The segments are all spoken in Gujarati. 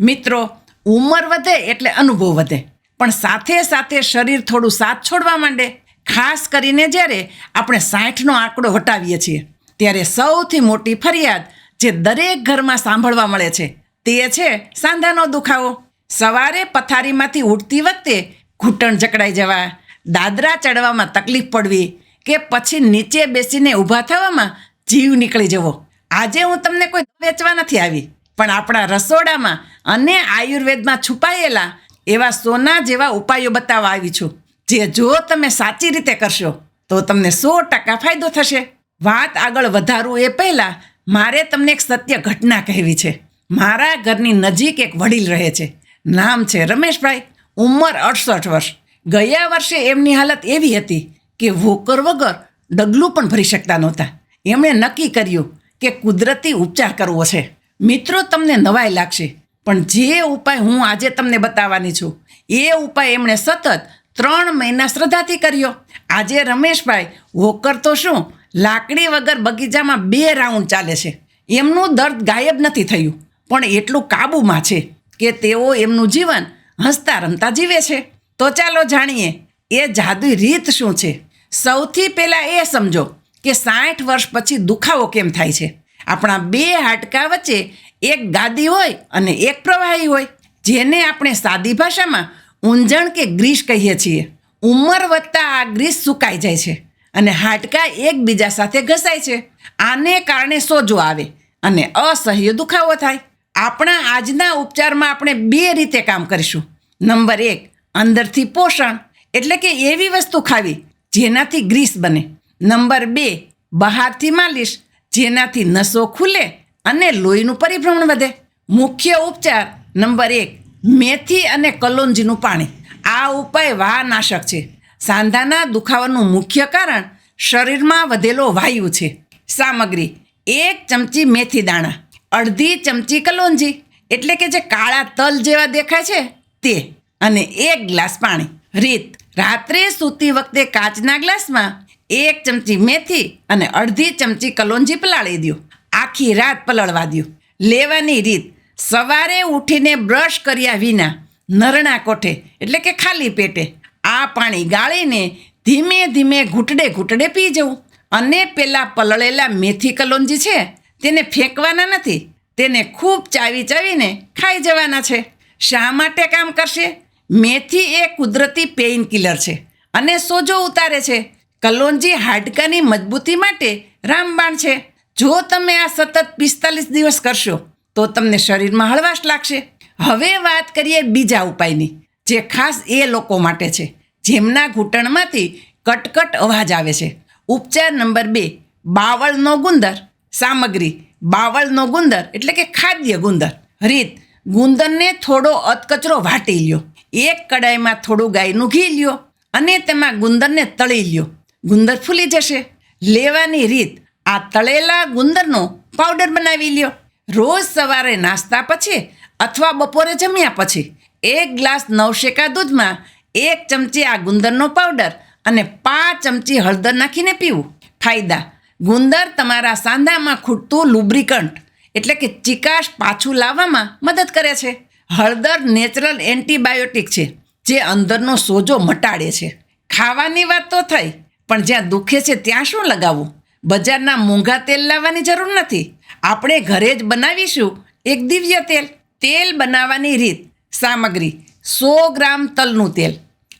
મિત્રો, ઉંમર વધે એટલે અનુભવ વધે. પણ સાથે સાથે શરીર થોડું સાથ છોડવા માંડે. ખાસ કરીને જ્યારે આપણે સાઠનો આંકડો હટાવીએ છીએ, ત્યારે સૌથી મોટી ફરિયાદ જે દરેક ઘરમાં સાંભળવા મળે છે, તે છે સાંધાનો દુખાવો. સવારે પથારીમાંથી ઉઠતી વખતે ઘૂંટણ જકડાઈ જવા, દાદરા ચડવામાં તકલીફ પડવી કે પછી નીચે બેસીને ઊભા થવામાં જીવ નીકળી જવો. આજે હું તમને કોઈ વેચવા નથી આવી. પણ આપણા રસોડામાં અને આયુર્વેદમાં છુપાયેલા એવા સોના જેવા ઉપાયો બતાવવા આવી છું. જે જો તમે સાચી રીતે કરશો, તો તમને સો ટકા ફાયદો થશે. વાત આગળ વધારવું એ પહેલાં, મારે તમને એક સત્ય ઘટના કહેવી છે. મારા ઘરની નજીક એક વડીલ રહે છે. નામ છે રમેશભાઈ. ઉંમર અડસઠ વર્ષ. ગયા વર્ષે એમની હાલત એવી હતી કે વોકર વગર ડગલું પણ ભરી શકતા નહોતા. એમણે નક્કી કર્યું કે કુદરતી ઉપચાર કરવો છે. મિત્રો, તમને નવાઈ લાગશે, પણ જે ઉપાય હું આજે તમને બતાવવાની છું, એ ઉપાય એમણે સતત ત્રણ મહિના શ્રદ્ધાથી કર્યો. આજે રમેશભાઈ વોકર તો શું, લાકડી વગર બગીચામાં બે રાઉન્ડ ચાલે છે. એમનું દર્દ ગાયબ નથી થયું, પણ એટલું કાબૂમાં છે કે તેઓ એમનું જીવન હસતા રમતા જીવે છે. તો ચાલો જાણીએ, એ જાદુઈ રીત શું છે? સૌથી પહેલાં એ સમજો કે સાઠ વર્ષ પછી દુખાવો કેમ થાય છે? આપણા બે હાડકા વચ્ચે એક ગાદી હોય અને એક પ્રવાહી હોય, જેને આપણે સાદી ભાષામાં ઊંજણ કે ગ્રીસ કહીએ છીએ. ઉંમર વધતા આ ગ્રીસ સુકાઈ જાય છે અને હાડકા એકબીજા સાથે ઘસાય છે. આને કારણે સોજો આવે અને અસહ્ય દુખાવો થાય. આપણા આજના ઉપચારમાં આપણે બે રીતે કામ કરીશું. નંબર એક, અંદરથી પોષણ, એટલે કે એવી વસ્તુ ખાવી જેનાથી ગ્રીસ બને. નંબર બે, બહારથી માલિશ જેનાથી નસો ખુલે અને લોહીનું પરિભ્રમણ વધે. મુખ્ય ઉપચાર નંબર એક, મેથી અને કલોંજીનું પાણી. આ ઉપાય વાહનાશક છે. સાંધાના દુખાવાનું મુખ્ય કારણ શરીરમાં વધેલો વાયુ છે. સામગ્રી, એક ચમચી મેથી દાણા, અડધી ચમચી કલોંજી, એટલે કે જે કાળા તલ જેવા દેખાય છે તે, અને એક ગ્લાસ પાણી. રીત, રાત્રે સૂતી વખતે કાચના ગ્લાસમાં એક ચમચી મેથી અને અડધી ચમચી કલોંજી પલાળી દો આખી રાત પલળવા દો લેવાની રીત, સવારે ઉઠીને બ્રશ કર્યા વિના નરણા કોઠે, એટલે કે ખાલી પેટે, આ પાણી ગાળીને ધીમે ધીમે ઘૂંટડે ઘૂંટડે પી જવું. અને પેલા પલળેલા મેથી કલોંજી છે, તેને ફેંકવાના નથી, તેને ખૂબ ચાવી ચાવીને ખાઈ જવાના છે. શા માટે કામ કરશે? મેથી એ કુદરતી પેઇન કિલર છે અને સોજો ઉતારે છે. કલોંજી હાડકાની મજબૂતી માટે રામબાણ છે. જો તમે આ સતત પિસ્તાલીસ દિવસ કરશો, તો તમને શરીરમાં હળવાશ લાગશે. હવે વાત કરીએ બીજા ઉપાયની, જે ખાસ એ લોકો માટે છે. જેમના ઘૂંટણમાંથી કટકટ અવાજ આવે છે. ઉપચાર નંબર બે, બાવળનો ગુંદર. સામગ્રી, બાવળનો ગુંદર એટલે કે ખાદ્ય ગુંદર. રીત ગુંદરને થોડો અધકચરો વાટી લ્યો. એક કડાઈમાં થોડું ગાયનું ઘી લ્યો અને તેમાં ગુંદરને તળી લ્યો. ગુંદર ફૂલી જશે. લેવાની રીત આ તળેલા ગુંદરનો પાવડર બનાવી લ્યો. રોજ સવારે નાસ્તા પછી અથવા બપોરે જમ્યા પછી એક ગ્લાસ નવશેકા દૂધમાં એક ચમચી આ ગુંદરનો પાવડર અને પાંચ ચમચી હળદર નાખીને પીવું. ફાયદા, ગુંદર તમારા સાંધામાં ખૂટતું લુબ્રિકન્ટ એટલે કે ચિકાશ પાછું લાવવામાં મદદ કરે છે. હળદર નેચરલ એન્ટીબાયોટિક છે, જે અંદરનો સોજો મટાડે છે. ખાવાની વાત તો થઈ પણ જ્યાં દુખે છે ત્યાં શું લગાવવું? બજારના મોંઘા તેલ લાવવાની જરૂર નથી. આપણે ઘરે જ બનાવીશું એક દિવ્ય તેલ. તેલ બનાવવાની રીત, સામગ્રી, સો ગ્રામ તલનું તેલ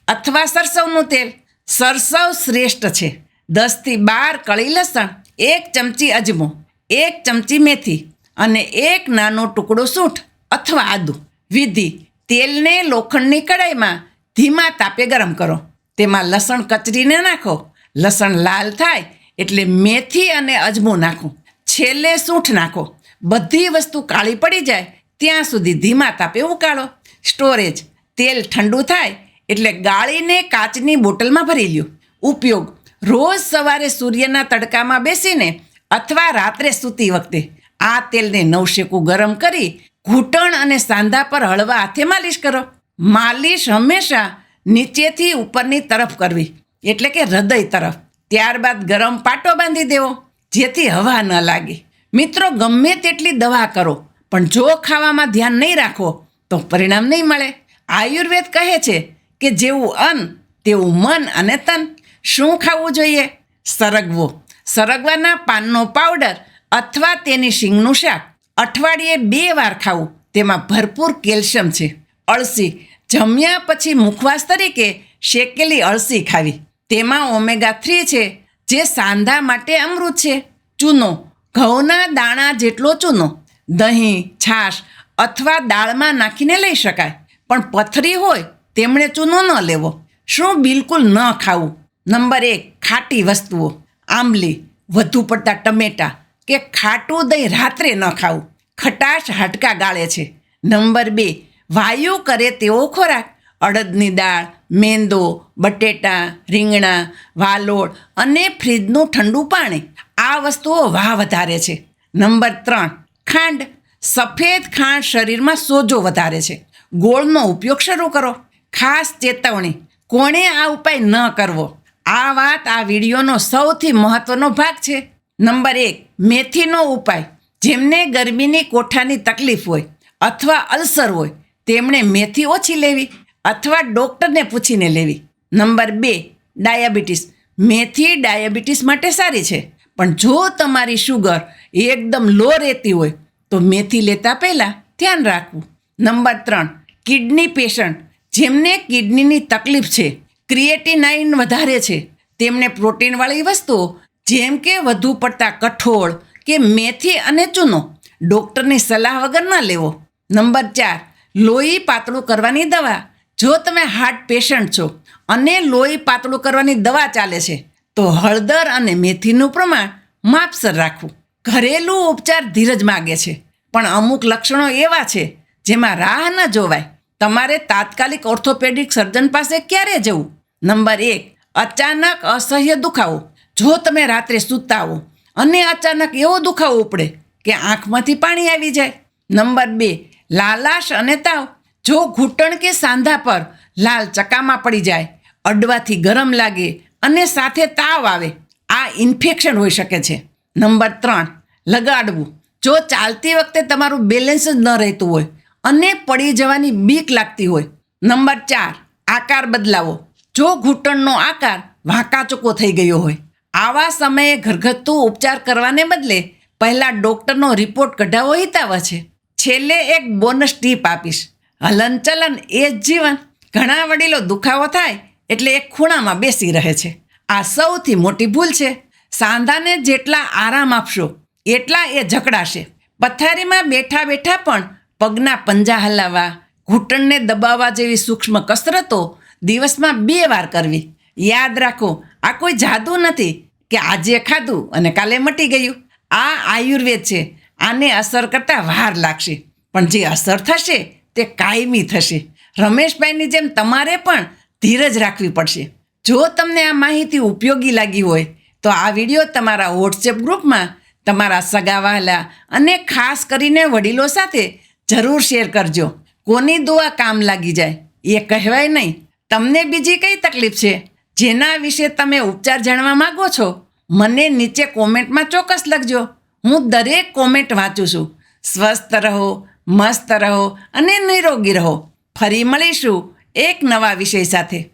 અથવા સરસવનું તેલ. સરસવ શ્રેષ્ઠ છે. દસથી બાર કળી લસણ, એક ચમચી અજમો, એક ચમચી મેથી અને એક નાનો ટુકડો સૂંઠ અથવા આદુ. વિધિ, તેલને લોખંડની કડાઈમાં ધીમા તાપે ગરમ કરો. તેમાં લસણ કચરીને નાખો. લસણ લાલ થાય એટલે મેથી અને અજમો નાખો. છેલ્લે સૂંઠ નાખો. બધી વસ્તુ કાળી પડી જાય ત્યાં સુધી ધીમા તાપે ઉકાળો. સ્ટોરેજ તેલ ઠંડુ થાય એટલે ગાળીને કાચની બોટલમાં ભરી લ્યો. ઉપયોગ રોજ સવારે સૂર્યના તડકામાં બેસીને અથવા રાત્રે સૂતી વખતે આ તેલને નવશેકું ગરમ કરી ઘૂંટણ અને સાંધા પર હળવા હાથે માલિશ કરો. માલિશ હંમેશા નીચેથી ઉપરની તરફ કરવી. એટલે કે હૃદય તરફ. ત્યારબાદ ગરમ પાટો બાંધી દેવો, જેથી હવા ન લાગે. મિત્રો, ગમે તેટલી દવા કરો, પણ જો ખાવામાં ધ્યાન નહીં રાખો, તો પરિણામ નહીં મળે. આયુર્વેદ કહે છે કે જેવું અન્ન, તેવું મન અને તન. શું ખાવું જોઈએ? સરગવો. સરગવાના પાનનો પાવડર અથવા તેની શીંગનું શાક. અઠવાડિયે બે વાર ખાવું, તેમાં ભરપૂર કેલ્શિયમ છે. અળસી. જમ્યા પછી મુખવાસ તરીકે શેકેલી અળસી ખાવી. તેમાં ઓમેગા થ્રી છે, જે સાંધા માટે અમૃત છે. ચૂનો, ઘઉંના દાણા જેટલો ચૂનો. દહીં, છાશ અથવા દાળમાં નાખીને લઈ શકાય. પણ પથરી હોય, તેમણે ચૂનો ન લેવો. શું બિલકુલ ન ખાવું? નંબર એક, ખાટી વસ્તુઓ. આંબલી, વધુ પડતા ટમેટાં કે ખાટું દહીં રાત્રે ન ખાવું. ખટાશ હાડકા ગાળે છે. નંબર બે, વાયુ કરે તેવો ખોરાક. અડદની દાળ, મેંદો, બટેટા, રીંગણા, વાલોળ અને ફ્રીજનું ઠંડુ પાણી. આ વસ્તુઓ વાહ વધારે છે. નંબર ત્રણ, ખાંડ. સફેદ ખાંડ શરીરમાં સોજો વધારે છે. ગોળનો ઉપયોગ શરૂ કરો. ખાસ ચેતવણી, કોણે આ ઉપાય ન કરવો? આ વાત આ વિડીયોનો સૌથી મહત્વનો ભાગ છે. નંબર એક, મેથીનો ઉપાય. જેમને ગરમીની કોઠાની તકલીફ હોય અથવા અલ્સર હોય, તેમણે મેથી ઓછી લેવી. અથવા ડૉક્ટરને પૂછીને લેવી. નંબર બે, ડાયાબિટીસ. મેથી ડાયાબિટીસ માટે સારી છે. પણ જો તમારી શુગર એકદમ લો રહેતી હોય, તો મેથી લેતા પહેલાં ધ્યાન રાખવું. નંબર ત્રણ, કિડની પેશન્ટ. જેમને કિડનીની તકલીફ છે, ક્રિએટિનાઇન વધારે છે. તેમને પ્રોટીનવાળી વસ્તુઓ, જેમ કે વધુ પડતા કઠોળ કે મેથી અને ચૂનો, ડૉક્ટરની સલાહ વગર ન લેવો. નંબર ચાર, લોહી પાતળું કરવાની દવા. જો તમે હાર્ટ પેશન્ટ છો અને લોહી પાતળું કરવાની દવા ચાલે છે, તો હળદર અને મેથીનું પ્રમાણ માપસર રાખવું. ઘરેલું ઉપચાર ધીરજ માગે છે. પણ અમુક લક્ષણો એવા છે જેમાં રાહ ન જોવાય. તમારે તાત્કાલિક ઓર્થોપેડિક સર્જન પાસે ક્યારે જવું? નંબર એક, અચાનક અસહ્ય દુખાવો. જો તમે રાત્રે સૂતા હો અને અચાનક એવો દુખાવો ઉપડે કે આંખમાંથી પાણી આવી જાય. નંબર બે, લાલાશ અને તાવ. જો ઘૂંટણ કે સાંધા પર લાલ ચકામાં પડી જાય, અડવાથી ગરમ લાગે અને સાથે તાવ આવે, આ ઇન્ફેક્શન હોઈ શકે છે. નંબર ત્રણ, લગાડવું. જો ચાલતી વખતે તમારું બેલેન્સ જ ન રહેતું હોય અને પડી જવાની બીક લાગતી હોય, નંબર ચાર, આકાર બદલાવો. જો ઘૂંટણનો આકાર વાંકાચૂકો થઈ ગયો હોય, આવા સમયે ઘરગથ્થુ ઉપચાર કરવાને બદલે પહેલાં ડૉક્ટરનો રિપોર્ટ કઢાવવો હિતાવ છે. છેલ્લે એક બોનસ ટીપ આપીશ. હલનચલન એ જ જીવન. ઘણા વડીલો દુખાવો થાય એટલે એક ખૂણામાં બેસી રહે છે. આ સૌથી મોટી ભૂલ છે. સાંધાને જેટલા આરામ આપશો, એટલા એ જકડાશે પથારીમાં બેઠા બેઠા પણ પગના પંજા હલાવવા, ઘૂંટણને દબાવવા જેવી સૂક્ષ્મ કસરતો દિવસમાં બે વાર કરવી. યાદ રાખો, આ કોઈ જાદુ નથી કે આજે ખાધું અને કાલે મટી ગયું. આ આયુર્વેદ છે. આને અસર કરતાં વાર લાગશે. પણ જે અસર થશે તે કાયમી થશે. રમેશભાઈની જેમ તમારે પણ ધીરજ રાખવી પડશે. જો તમને આ માહિતી ઉપયોગી લાગી હોય, તો આ વીડિયો તમારા વોટ્સએપ ગ્રુપમાં તમારા સગાવાલા અને ખાસ કરીને વડીલો સાથે જરૂર શેર કરજો. કોની દુઆ કામ લાગી જાય, એ કહેવાય નહીં. તમને બીજી કઈ તકલીફ છે, જેના વિશે તમે ઉપચાર જાણવા માગો છો, મને નીચે કોમેન્ટમાં ચોક્કસ લખજો. હું દરેક કોમેન્ટ વાંચું છું. સ્વસ્થ રહો મસ્ત રહો અને નિરોગી રહો. ફરી મળીશું એક નવા વિષય સાથે.